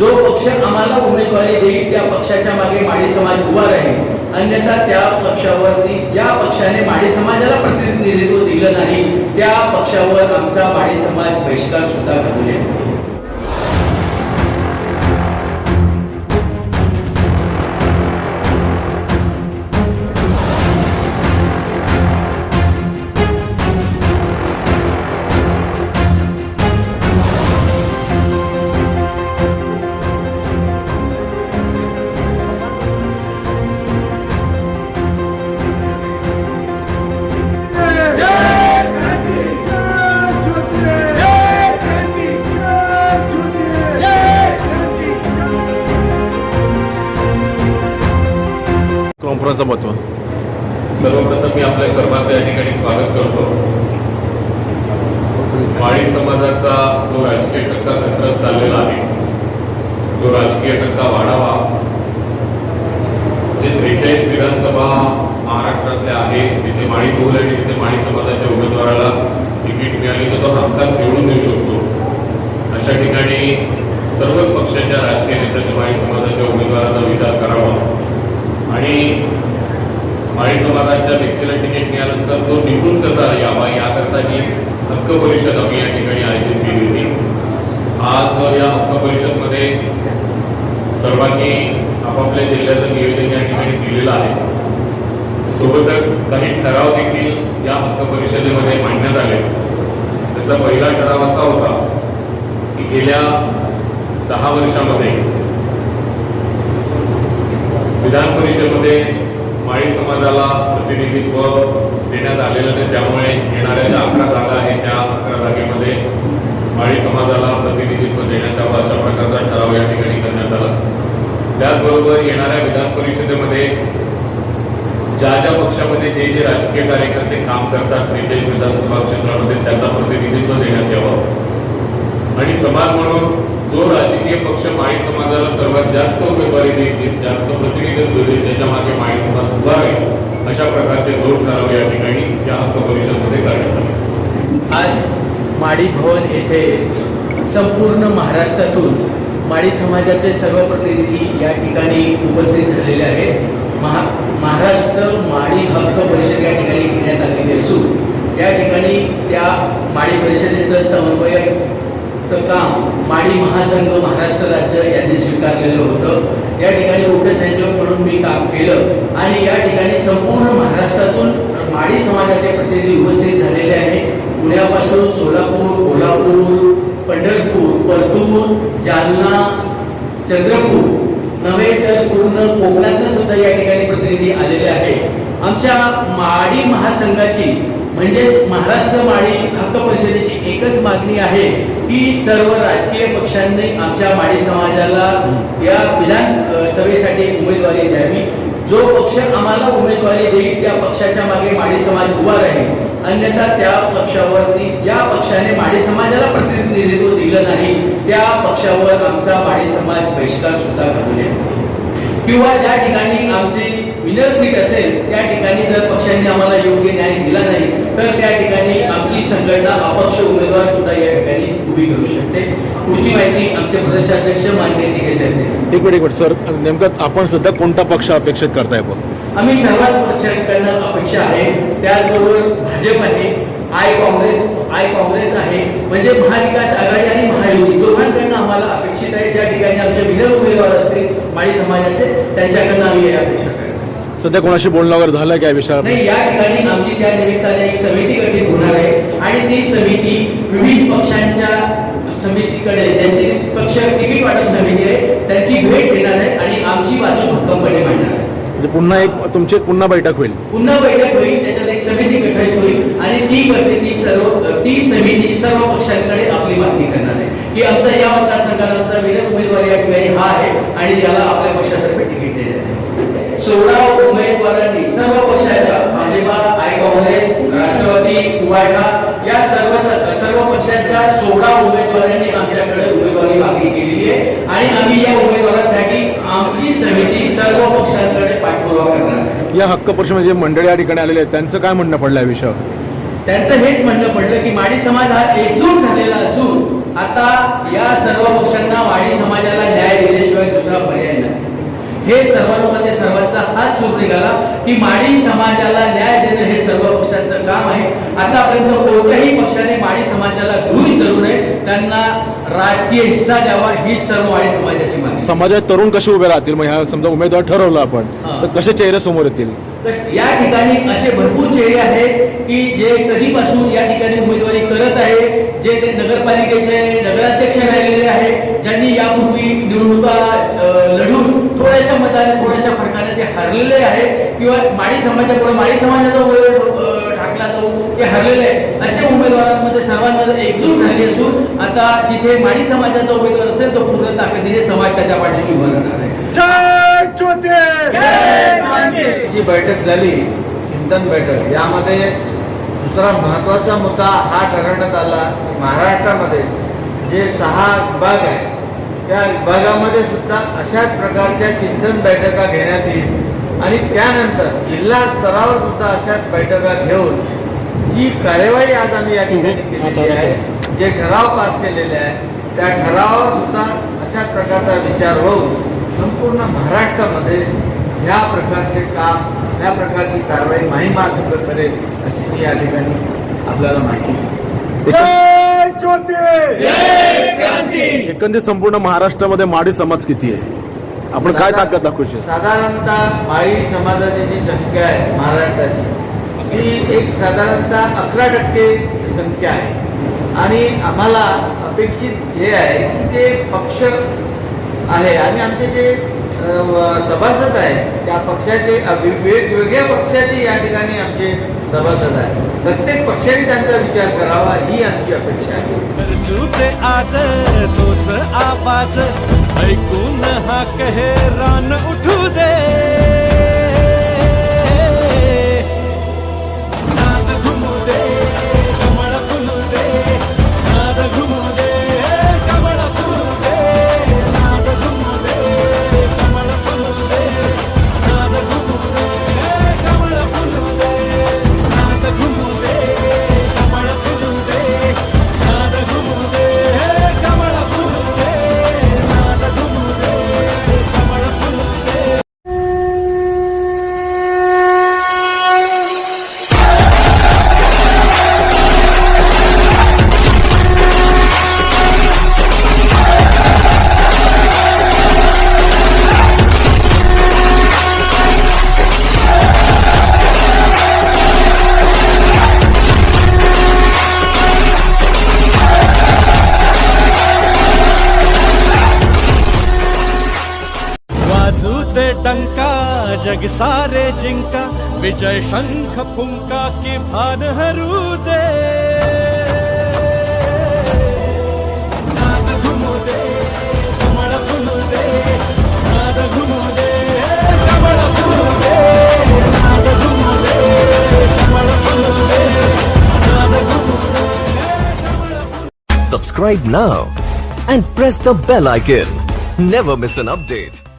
जो पक्ष आम्हाला उमेदवारी देईल त्या पक्षाच्या मागे माळी समाज उभा राहील. अन्यथा त्या पक्षावरती ज्या पक्षाने माळी समाजाला प्रतिनिधित्व दिलं नाही त्या पक्षावर आमचा माळी समाज बहिष्कार सुद्धा घालू शकतो. कॉन्फरन्सचं महत्त्व सर्वप्रथम मी आपल्या सर्वांचं या ठिकाणी स्वागत करतो. माळी समाजाचा जो राजकीय टक्का कसरत चाललेला आहे तो राजकीय टक्का वाढावा जे त्रेचाळीस विधानसभा महाराष्ट्रातल्या आहेत तिथे माळी बोल आणि तिथे माळी समाजाच्या उमेदवाराला तिकीट मिळाली तर तो हमखास निवडून देऊ शकतो. अशा ठिकाणी सर्वच पक्षाच्या राजकीय नेत्यांनी माळी समाजाच्या उमेदवाराचा विचार करावा. आणि माळी समाजाच्या व्यक्तीला तिकीट मिळाल्यानंतर तो निघून कसा यावा याकरता ही हक्क परिषद आम्ही या ठिकाणी आयोजित केली होती. आज या हक्क परिषदमध्ये सर्वांनी आपापल्या जिल्ह्याचं नियोजन या ठिकाणी दिलेलं आहे. सोबतच काही ठराव देखील या हक्क परिषदेमध्ये मांडण्यात आले. त्याचा पहिला ठराव असा होता की गेल्या दहा वर्षामध्ये विधान परिषदेमध्ये माळी समाजाला प्रतिनिधित्व देण्यात आलेलं नाही. त्यामुळे येणाऱ्या ज्या अकरा जागा आहेत त्या अकरा जागेमध्ये माळी समाजाला प्रतिनिधित्व देण्यात यावं अशा प्रकारचा ठराव या ठिकाणी करण्यात आला. त्याचबरोबर येणाऱ्या विधान परिषदेमध्ये ज्या ज्या पक्षामध्ये जे जे राजकीय कार्यकर्ते काम करतात त्रेचाळीस विधानसभा क्षेत्रामध्ये त्यांना प्रतिनिधित्व देण्यात यावं. आणि समाज म्हणून जो राजकीय पक्ष माळी समाजाला सर्वात जास्त उमेदवारी देतील जास्त प्रतिनिधित्व देईल त्याच्यामागे माळी समाज उभा राहील अशा प्रकारचे दोन ठराव या ठिकाणी या हक्क परिषदमध्ये करण्यात आले. आज माडी भवन येथे संपूर्ण महाराष्ट्रातून माडी समाजाचे सर्व प्रतिनिधी या ठिकाणी उपस्थित झालेले आहेत. महा महाराष्ट्र माडी हक्क परिषद या ठिकाणी घेण्यात आलेली असून या ठिकाणी त्या माडी परिषदेचं चं काम पाणी महासंघ महाराष्ट्र राज्य यांनी स्वीकारलेलं होतं. या ठिकाणी उपसंयोजक म्हणून मी काम केलं आणि या ठिकाणी संपूर्ण महाराष्ट्रातून माळी समाजाचे प्रतिनिधी उपस्थित झालेले आहे. पुण्यापासून सोलापूर कोल्हापूर पंढरपूर परतूर जालना चंद्रपूर नव्हे तर पूर्ण कोकणातनं सुद्धा या ठिकाणी प्रतिनिधी आलेले आहेत. आमच्या माळी महासंघाची म्हणजेच महाराष्ट्र माळी हक्क परिषदेची एकच मागणी आहे की सर्व राजकीय पक्षांनी आमच्या माळी समाजाला या विधान सभेसाठी उमेदवारी द्यावी. जो पक्ष आम्हाला उमेदवारी देईल त्या पक्षाच्या मागे माळी समाज उभा राहील. अन्यथा त्या पक्षावरती ज्या पक्षाने माळी समाजाला प्रतिनिधित्व दिलं नाही त्या पक्षावर आमचा माळी समाज बहिष्कार सुद्धा करू शकतो. किंवा ज्या ठिकाणी आमची विनर सीट असेल त्या ठिकाणी जर पक्षांनी आम्हाला योग्य न्याय दिला नाही तर त्या ठिकाणी आमची संघटना अपक्ष उमेदवार सुद्धा या ठिकाणी उभी करू शकते. पुढची माहिती आमचे प्रदेशाध्यक्ष मान्य देतील. एक मिनिट एक मिनिट सर. नेमकं आपण सध्या कोणता पक्ष अपेक्षित करताय बघ. आम्ही सर्वच पक्षांकडनं अपेक्षा आहे त्याचबरोबर भाजप आहे आय काँग्रेस आय काँग्रेस आहे. म्हणजे महाविकास आघाडी आणि महायुती दोघांकडनं आम्हाला अपेक्षित आहे. ज्या ठिकाणी आमचे विनर उमेदवार असतील माळी समाजाचे त्यांच्याकडनं आम्ही अपेक्षा सध्या कोणाशी बोलणं वगैरे झालं काय विषयावर? नाही या ठिकाणी आमची त्या निमित्ताने एक समिती गठीत होणार आहे. आणि ती समिती विविध पक्षांच्या समितीकडे ज्यांची पक्ष तिकीट वाटप समिती आहे त्यांची भेट घेणार आहे आणि आमची बाजू भक्कमपणे मांडणार आहे. म्हणजे पुन्हा एक तुमची एक पुन्हा बैठक होईल. पुन्हा बैठक होईल त्याच्यात एक समिती गठीत होईल आणि ती करते ती सर्व ती समिती सर्व पक्षांकडे आपली मागणी करणार आहे. की आमचा या मतदारसंघाचा विनर उमेदवार या ठिकाणी हा आहे आणि त्याला आपल्या पक्षातर्फे उमेदवारांनी सर्व पक्षाच्या भाजपा आय काँग्रेस राष्ट्रवादी उभाटा या सर्व सर्व पक्षाच्या सोळा उमेदवारांनी आमच्याकडे उमेदवारी मागणी केलेली आहे. आणि आम्ही या उमेदवारांसाठी आमची समिती सर्व पक्षांकडे पाठपुरावा करणार. या हक्क परिषद जे मंडळी या ठिकाणी आलेले आहेत त्यांचं काय म्हणणं पडलं या विषयावर त्यांचं हेच म्हणणं पडलं की माडी समाज हा एकजूट झालेला असून आता या सर्व पक्षांना माडी समाजाला न्याय दिल्याशिवाय दुसरा पर्याय हे सर्वांमध्ये सर्वांचा हात सुरू निघाला की माळी समाजाला न्याय देणं हे सर्व पक्षांचं काम आहे. आतापर्यंत कोणत्याही पक्षाने माळी समाजाला गृहीत धरू नये. त्यांना राजकीय हिस्सा द्यावा ही सर्व माळी समाजाची मागणी समाजात तरुण कसे उभे राहतील? मग ह्या समजा उमेदवार ठरवलं आपण. तर कसे चेहरे समोर येतील? या ठिकाणी असे भरपूर चेहरे आहेत की जे कधीपासून या ठिकाणी उमेदवारी करत आहे जे ते नगरपालिकेचे नगराध्यक्ष राहिलेले आहे ज्यांनी यापूर्वी निवडणुका मताने थोड्याशा फरकाने ते हरलेले आहे किंवा माळी समाजापुढे माळी समाजाचा उमेदवार ठाकला जाऊन ते हरलेले आहे अशा उमेदवारांमध्ये सर्वांमध्ये एकजूट झाली असून आता जिथे माळी समाजाचा उमेदवार असेल तो पूर्ण ताकदीने समाज त्याच्या पाठीशी उभा राहणार आहे. जी बैठक झाली चिंतन बैठक यामध्ये दुसरा महत्त्वाचा मुद्दा हा ठरवण्यात आला महाराष्ट्रामध्ये जे सहा विभाग आहे त्या विभागामध्ये सुद्धा अशाच प्रकारच्या चिंतन बैठका घेण्यात येईल. आणि त्यानंतर जिल्हा स्तरावर सुद्धा अशाच बैठका घेऊन जी कार्यवाही आज आम्ही या ठिकाणी केलेली आहे जे ठराव पास केलेले आहे त्या ठरावावर सुद्धा अशाच प्रकारचा विचार होऊन संपूर्ण महाराष्ट्रामध्ये ह्या प्रकारचे काम या प्रकारची कारवाई माही महासंघ करेल अशी मी या ठिकाणी आपल्याला माहिती एकंदरीत संपूर्ण महाराष्ट्रामध्ये माडी समाज किती आहे? आपण काय ताकद दाखवू शकतो? साधारणतः माळी समाजाची जी संख्या आहे महाराष्ट्राची ती एक साधारणतः अकरा टक्के संख्या आहे. आणि आम्हाला अपेक्षित हे आहे की ते पक्ष आहे. आणि आमचे जे सभासद आहे. त्या पक्षाचे वेगवेगळ्या पक्षाचे या ठिकाणी आमचे सभासद आहे प्रत्येक पक्षाने त्यांचा विचार करावा ही आमची अपेक्षा आहे. सुते आज तोच आवाज ऐकून हा कहे रान उठू दे. बजते डंका जग सारे जिंका विजय शंख फुंका की भान हरू दे Subscribe now and press the bell icon. Never miss an update.